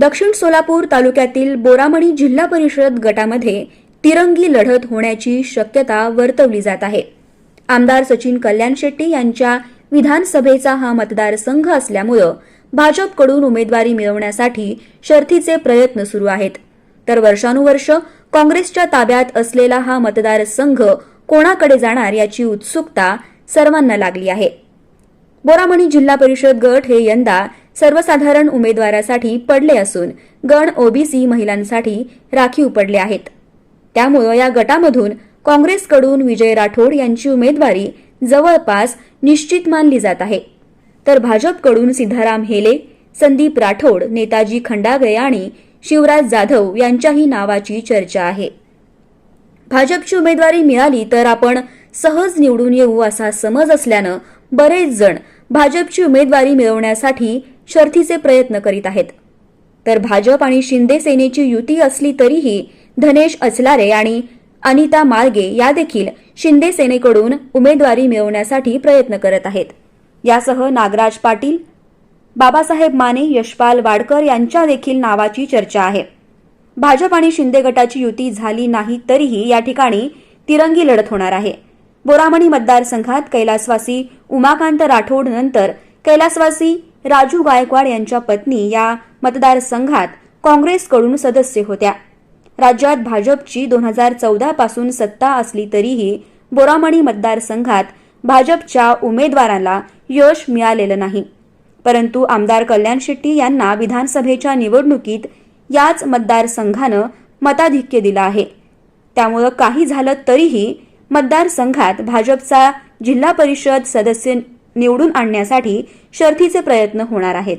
दक्षिण सोलापूर तालुक्यातील बोरामणी जिल्हा परिषद गटामध्ये तिरंगी लढत होण्याची शक्यता वर्तवली जात आहे. आमदार सचिन कल्याण शेट्टी यांच्या विधानसभेचा हा मतदारसंघ असल्यामुळं भाजपकडून उमेदवारी मिळवण्यासाठी शर्थीचे प्रयत्न सुरू आहेत. तर वर्षानुवर्ष काँग्रेसच्या ताब्यात असलेला हा मतदारसंघ कोणाकडे जाणार याची उत्सुकता सर्वांना लागली आहे. बोरामणी जिल्हा परिषद गट हे यंदा सर्वसाधारण उमेदवारासाठी पडले असून गण ओबीसी महिलांसाठी राखीव पडले आहेत. त्यामुळं या गटामधून काँग्रेसकडून विजय राठोड यांची उमेदवारी जवळपास निश्चित मानली जात आहे. तर भाजपकडून सिद्धाराम हेले संदीप राठोड नेताजी खंडागळे आणि शिवराज जाधव यांच्याही नावाची चर्चा आहे. भाजपची उमेदवारी मिळाली तर आपण सहज निवडून येऊ असा समज असल्यानं बरेच जण भाजपची उमेदवारी मिळवण्यासाठी शर्थीचे प्रयत्न करीत आहेत. तर भाजप आणि शिंदे सेनेची युती असली तरीही धनेश अचलारे आणि अनिता माळगे या देखील शिंदे सेनेकडून उमेदवारी मिळवण्यासाठी प्रयत्न करत आहेत. यासह नागराज पाटील बाबासाहेब माने यशपाल वाडकर यांच्या देखील नावाची चर्चा आहे. भाजप आणि शिंदे गटाची युती झाली नाही तरीही या ठिकाणी तिरंगी लढत होणार आहे. बोरामणी मतदारसंघात कैलासवासी उमाकांत राठोड नंतर कैलासवासी राजू गायकवाड यांच्या पत्नी या मतदारसंघात काँग्रेसकडून सदस्य होत्या. राज्यात भाजपची दोन हजार चौदा पासून सत्ता असली तरीही बोरामणी मतदारसंघात भाजपच्या उमेदवाराला यश मिळालेलं नाही. परंतु आमदार कल्याण शेट्टी यांना विधानसभेच्या निवडणुकीत याच मतदारसंघानं मताधिक्य दिलं आहे. त्यामुळं काही झालं तरीही मतदारसंघात भाजपचा जिल्हा परिषद सदस्य निवडून आणण्यासाठी शर्थीचे प्रयत्न होणार आहेत.